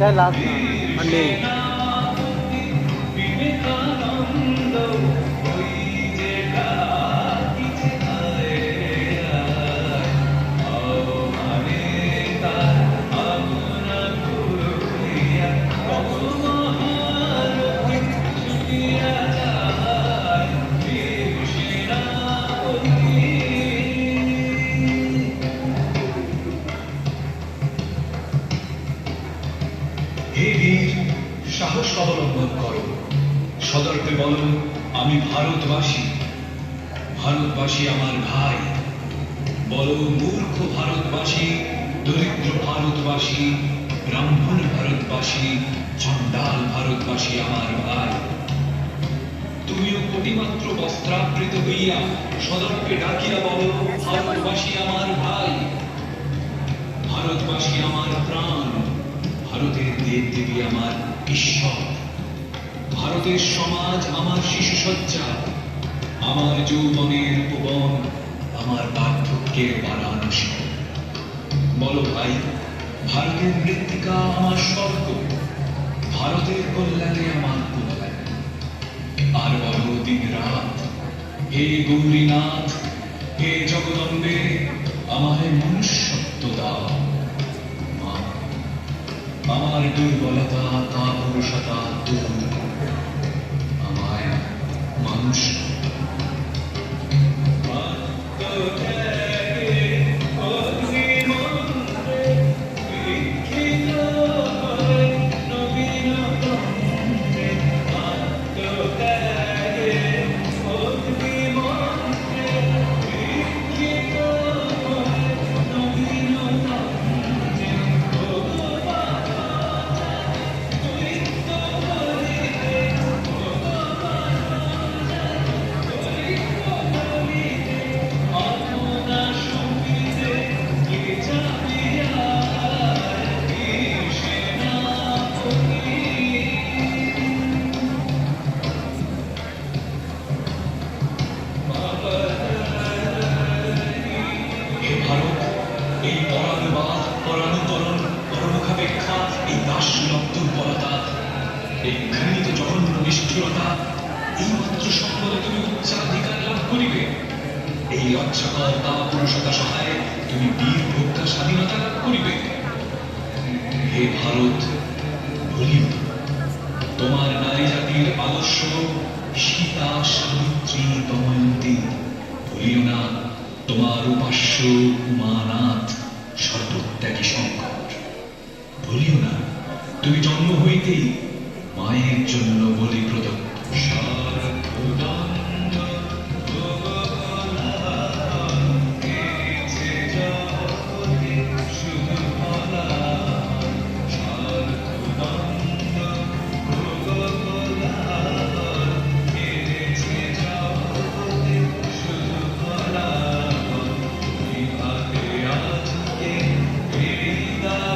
হ্যাঁ লাস্ট আর নেই হে বীর সাহস অবলম্বন করো। সদর্পে বলো, আমি ভারতবাসী। ভারতবাসী আমার ভাই। বলো, মূর্খ ভারতবাসী, দরিদ্র ভারতবাসী, ব্রাহ্মণ ভারতবাসী, চণ্ডাল ভারতবাসী আমার ভাই। তুমিও কোটিমাত্র বস্ত্রাবৃত হইয়া সদর্পে ডাকিয়া বলো, ভারতবাসী আমার ভাই। ভারতবাসী আমার প্রাণ। ভারতের দেব দেবী আমার ঈশ্বর। ভারতের সমাজ আমার শিশু সজ্জা আমার যৌবনের উপবন, আমার বার্ধক্যের বারাণস। বলো ভাই, ভারতের মৃত্তিকা আমার স্বর্গ, ভারতের কল্যাণে আমার কল্যাণ আর বলো দিন রাত, হে গৌরীনাথ, হে জগদম্বে, আমায় মনুষ্যত্ব আমার দুর্বলতা কাপুরুষতা দূর আমায় মানুষ এই পরাণবাদ পরাণতরণ পরমুখাপেক্ষা এই দাসলব্ধ দুর্বলতা এই ঘৃণিত জঘন্য নিষ্ঠুরতা এই মাত্র সম্পদে তুমি উচ্চাধিকার লাভ করিবে। এই লজ্জাকর কাপুরুষতা সহায়ে তুমি বীর ভোক্তা স্বাধীনতা লাভ করিবে। হে ভারত না, তোমার নারী জাতির আদর্শ সীতা সাবিত্রী দময়ন্তী ভুলিও না তোমার উপাস্য উমানাথ। সর্বত্যাগী শঙ্কর ভুলিও না তুমি জন্ম হইতেই মায়ের জন্য বলি প্রদত্ত